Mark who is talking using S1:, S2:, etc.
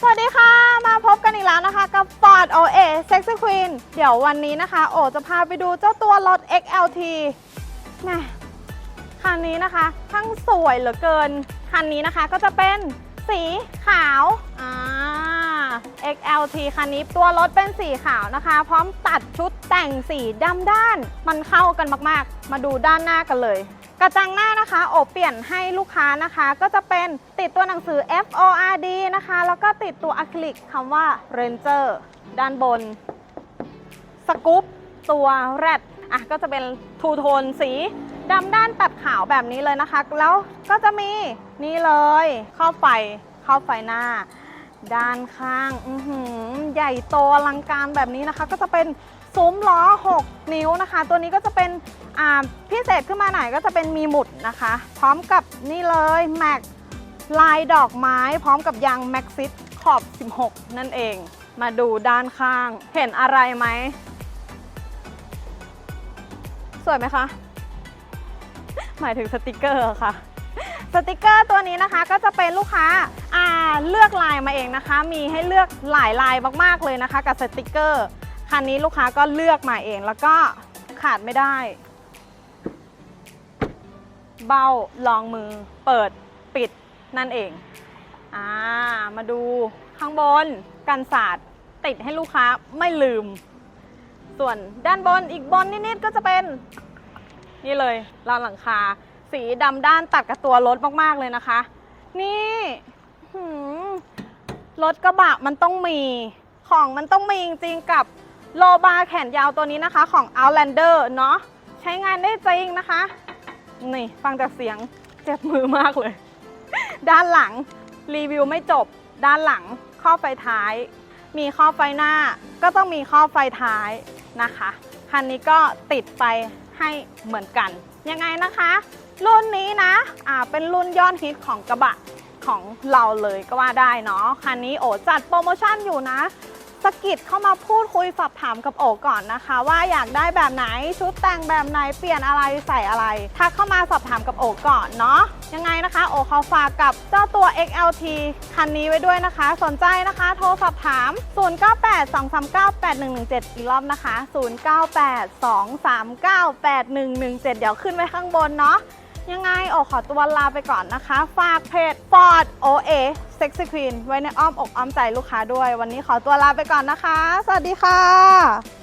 S1: สวัสดีค่ะ มาพบกันอีกแล้วนะคะ กับ Ford OA Sexy Queen เดี๋ยววันนี้นะคะ โอจะพาไปดูเจ้าตัวรถ XLT แหม่คันนี้นะคะทั้งสวยเหลือเกิน คันนี้นะคะก็จะเป็นสีขาวอ่า XLT คันนี้ตัวรถเป็นสีขาวนะคะ พร้อมตัดชุดแต่งสีดำด้าน มันเข้ากันมากๆ มาดูด้านหน้ากันเลย กระจังหน้านะคะโอเปลี่ยนให้ลูกค้านะคะ ก็จะเป็นติดตัวหนังสือ F O R D นะคะ แล้วก็ติดตัวอะคริลิกคำว่า Ranger ด้านบน สกู๊ปตัวแรดอะก็จะเป็นทูโทนสีดำด้านตัดขาวแบบนี้เลยนะคะ แล้วก็จะมีนี่เลยข้อไฟข้อไฟหน้า ด้านข้างอืใหญ่โตอลังการแบบนี้นะคะ ก็จะเป็นซุ้มล้อ 6 นิ้วนะคะ ตัวนี้ก็จะเป็นพิเศษขึ้นมาหน่อยก็จะเป็นมีหมุดนะคะ พร้อมกับนี่เลยแม็กลายดอกไม้พร้อมกับยางแม็กซิสขอบ 16 นั่นเอง มาดูด้านข้าง เห็นอะไรไหม สวยไหมคะ หมายถึงสติกเกอร์ค่ะ สติกเกอร์ตัวนี้นะคะก็จะเป็นลูกค้าอ่าเลือกลายมาเองนะคะ มีให้เลือกหลายลายมากๆเลยนะคะ กับสติกเกอร์คันนี้ลูกค้าก็เลือกมาเองแล้วก็ขาดไม่ได้ เบ้ารองมือเปิดปิดนั่นเองอ่ามาดูข้างบนกันศาสตร์ติดให้ลูกค้าไม่ลืม ส่วนด้านบนอีกบนนิดๆก็จะเป็น นี่เลยรางหลังคา สีดำด้านตัดกับตัวรถมากๆเลยนะคะ นี่หืมรถกระบะมันต้องมีของมันต้องมีจริงๆกับโลบาร์แขนยาวตัวนี้นะคะ ของ Outlander เนาะใช้งานได้จริงนะคะ นี่ ฟังจากเสียงเจ็บมือมากเลย ด้านหลังรีวิวไม่จบ ด้านหลังข้อไฟท้าย มีข้อไฟหน้า ก็ต้องมีข้อไฟท้ายนะคะ คันนี้ก็ติดไฟให้เหมือนกัน ยังไงนะคะ รุ่นนี้นะอ่าเป็นรุ่นยอดฮิตของกระบะของเราเลยก็ว่าได้เนาะคันนี้โอจัดโปรโมชั่นอยู่นะสกิดเข้ามาพูดคุยสอบถามกับโอก่อนนะคะ ว่าอยากได้แบบไหนชุดแต่งแบบไหนเปลี่ยนอะไรใส่อะไรทักเข้ามาสอบถามกับโอก่อนเนาะยังไงนะคะ โอเขาฝากกับเจ้าตัว XLT คันนี้ไว้ด้วยนะคะ สนใจนะคะ โทรสอบถาม 0982398117 อีกรอบนะคะ 0982398117 เดี๋ยวขึ้นไว้ข้างบนเนาะ ยังไงโอขอตัวลาไปก่อนนะคะ ฝากเพจ Ford OA Sexy Queen ไว้ในอ้อมอกอ้อมใจลูกค้าด้วย วันนี้ขอตัวลาไปก่อนนะคะ สวัสดีค่ะ